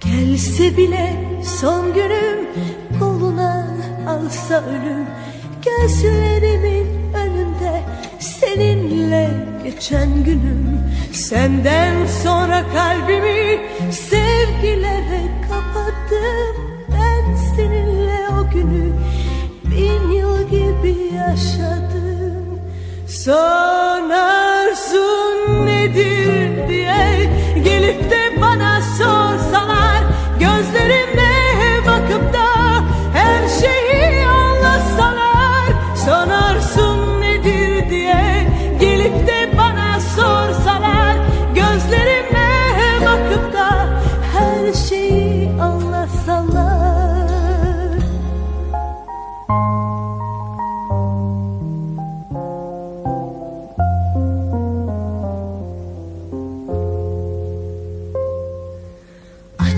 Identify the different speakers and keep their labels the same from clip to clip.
Speaker 1: Gelse bile son günüm koluna alsa ölüm. Gözlerimin önünde seninle geçen günüm. Senden sonra kalbimi sevgilere kapattım yaşadım. Son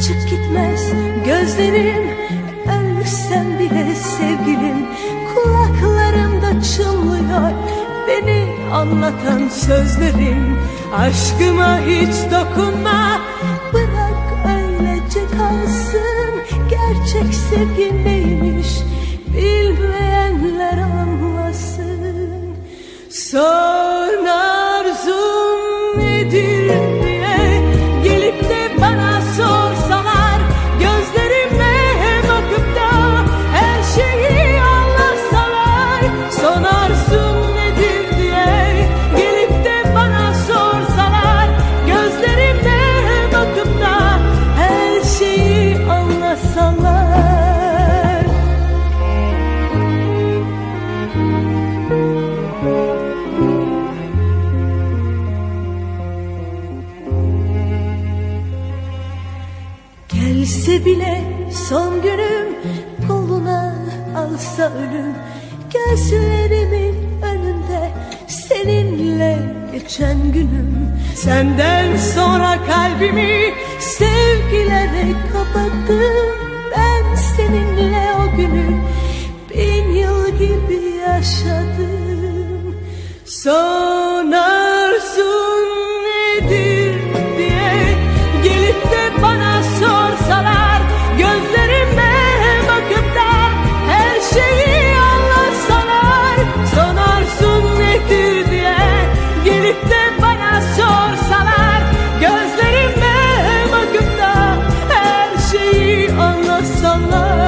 Speaker 1: Açık gitmez. Gözlerim Ölsem bile sevgilim Kulaklarımda çınlıyor Beni anlatan sözlerim Aşkıma hiç dokunma Bırak öylece kalsın. Gerçek sevgi Gelse bile son günüm koluna alsa ölüm. Gözlerimin önünde seninle geçen günüm. Senden sonra kalbimi sevgilere kapattım. Ben seninle so loved.